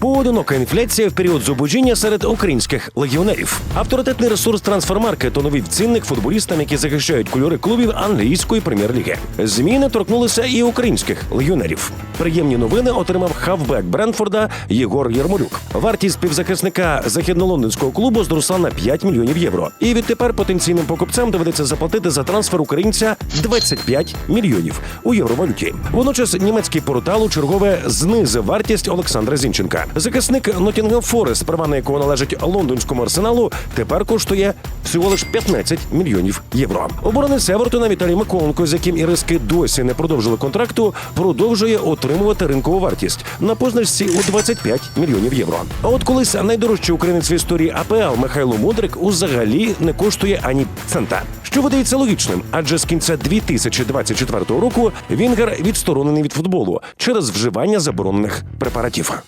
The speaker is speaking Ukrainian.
Поодинока інфляція в період зубожіння серед українських легіонерів. Авторитетний ресурс трансфермаркет оновив цінник футболістам, які захищають кольори клубів англійської прем'єр-ліги. Зміни торкнулися і українських легіонерів. Приємні новини отримав хавбек Брентфорда Єгор Єрмолюк. Вартість півзахисника західнолондонського клубу зросла на 5 мільйонів євро. І відтепер потенційним покупцям доведеться заплатити за трансфер українця 25 мільйонів у євровалюті. Водночас німецький портал у чергове знизив вартість Олександра Зінченка. Захисник Нотінгем Форест, права на якого належать лондонському арсеналу, тепер коштує всього лиш 15 мільйонів євро. Оборонець Евертона Віталій Миколенко, з яким іриски досі не продовжили контракту, продовжує отримувати ринкову вартість на позначці у 25 мільйонів євро. А от колись найдорожчий українець в історії АПЛ Михайло Мудрик узагалі не коштує ані цента. Що видається логічним, адже з кінця 2024 року Вінгер відсторонений від футболу через вживання заборонених препаратів.